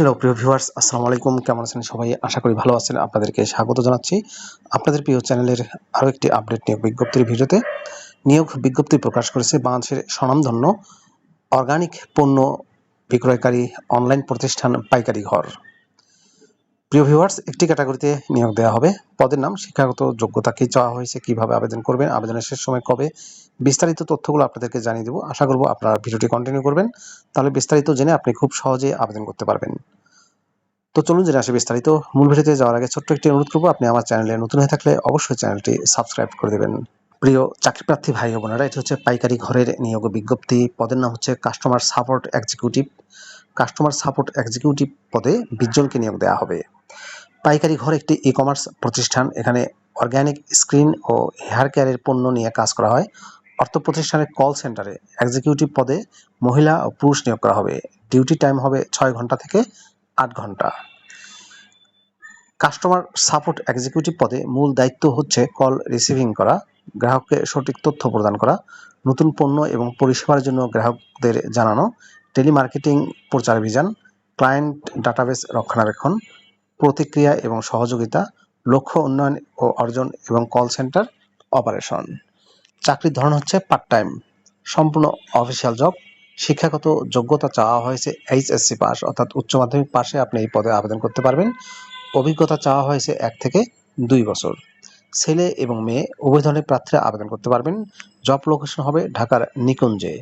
Hello প্রিয় viewers, আসসালামু আলাইকুম। কেমন আছেন সবাই? আশা করি ভালো আছেন। আপনাদেরকে স্বাগত জানাচ্ছি আপনাদের প্রিয় চ্যানেলের আরও একটি আপডেট নিয়োগ বিজ্ঞপ্তির ভিডিওতে। নিয়োগ বিজ্ঞপ্তি প্রকাশ করেছে বাংলাদেশের স্বনামধন্য অর্গানিক পণ্য বিক্রয়কারী অনলাইন প্রতিষ্ঠান পাইকারি ঘর। প্রিয় ভিউয়ার্স একটি ক্যাটাগরিতে নিয়োগ দেওয়া হবে। পদের নাম, শিক্ষাগত যোগ্যতা কী চাওয়া হয়েছে, কীভাবে আবেদন করবেন, আবেদনের শেষ সময় কবে, বিস্তারিত তথ্যগুলো আপনাদেরকে জানিয়ে দেবো। আশা করব আপনারা ভিডিওটি কন্টিনিউ করবেন। তাহলে বিস্তারিত জেনে আপনি খুব সহজে আবেদন করতে পারবেন। তো চলুন জেনে আসি বিস্তারিত। মূল ভিডিওতে যাওয়ার আগে ছোট্ট একটি অনুরোধ করব, আপনি আমার চ্যানেলে নতুন হয়ে থাকলে অবশ্যই চ্যানেলটি সাবস্ক্রাইব করে দেবেন। প্রিয় চাকরি প্রার্থী ভাই বোনেরা, এটি হচ্ছে পাইকারি ঘরের নিয়োগ বিজ্ঞপ্তি। পদের নাম হচ্ছে customer support executive customer support executive পদে বিশ নিয়োগ দেওয়া হবে। পাইকারি ঘর একটি ই কমার্স প্রতিষ্ঠান, এখানে অর্গ্যানিক স্ক্রিন ও হেয়ার কেয়ারের পণ্য নিয়ে কাজ করা হয়। অর্থ প্রতিষ্ঠানের কল সেন্টারে এক্সিকিউটিভ পদে মহিলা ও পুরুষ নিয়োগ করা হবে। ডিউটি টাইম হবে ছয় ঘণ্টা থেকে আট ঘণ্টা। কাস্টমার সাপোর্ট এক্সিকিউটিভ পদে মূল দায়িত্ব হচ্ছে কল রিসিভিং করা, গ্রাহককে সঠিক তথ্য প্রদান করা, নতুন পণ্য এবং পরিষেবার জন্য গ্রাহকদের জানানো, টেলিমার্কেটিং প্রচারাভিযান ক্লায়েন্ট ডাটাবেস রক্ষণাবেক্ষণ প্রতিক্রিয়া এবং সহযোগিতা, লক্ষ্য উন্নয়ন ও অর্জন এবং কল সেন্টার অপারেশন চাকরির ধরন হচ্ছে পার্ট টাইম সম্পূর্ণ অফিসিয়াল জব শিক্ষাগত যোগ্যতা চাওয়া হয়েছে এইচএসসি পাস অর্থাৎ উচ্চ মাধ্যমিক পাশে আপনি এই পদে আবেদন করতে পারবেন। অভিজ্ঞতা চাওয়া হয়েছে এক থেকে দুই বছর। ছেলে এবং মেয়ে, উভয় ধরনের প্রার্থীরা আবেদন করতে পারবেন। জব লোকেশন হবে ঢাকার নিকুঞ্জে।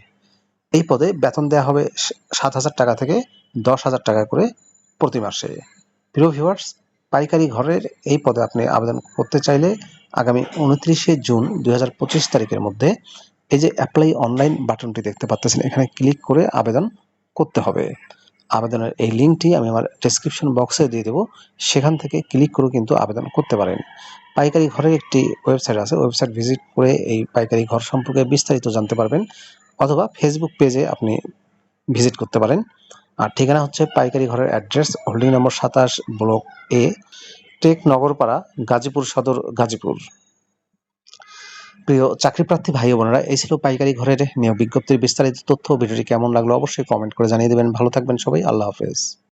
এই পদে বেতন দেওয়া হবে সাত হাজার টাকা থেকে দশ হাজার টাকা করে প্রতি মাসে। প্রিয় ভিউয়ার্স পাইকারি ঘরের এই পদে আপনি আবেদন করতে চাইলে আগামী উনত্রিশে জুন দুই হাজার পঁচিশ তারিখের মধ্যে এই যে অ্যাপ্লাই অনলাইন বাটনটি দেখতে পাচ্ছেন এখানে ক্লিক করে আবেদন করতে হবে। আবেদনের এই লিঙ্কটি আমি আমার ডেসক্রিপশন বক্সে দিয়ে দেবো, সেখান থেকে ক্লিক করে কিন্তু আবেদন করতে পারেন। পাইকারি ঘরের একটি ওয়েবসাইট আছে ওয়েবসাইট ভিজিট করে এই পাইকারি ঘর সম্পর্কে বিস্তারিত জানতে পারবেন, অথবা ফেসবুক পেজে আপনি ভিজিট করতে পারেন। আর ঠিকানা হচ্ছে পাইকারি ঘরের অ্যাড্রেস, হোল্ডিং নম্বর সাতাশ, ব্লক এ, টেক নগরপাড়া, গাজীপুর সদর, গাজীপুর। প্রিয় চাকরি প্রার্থী ভাই বোনেরা, এই ছিল পাইকারি ঘরের নিয়োগ বিজ্ঞপ্তির বিস্তারিত তথ্য। ভিডিওটি কেমন লাগল অবশ্যই কমেন্ট করে জানিয়ে দেবেন। ভালো থাকবেন সবাই, আল্লাহ হাফেজ।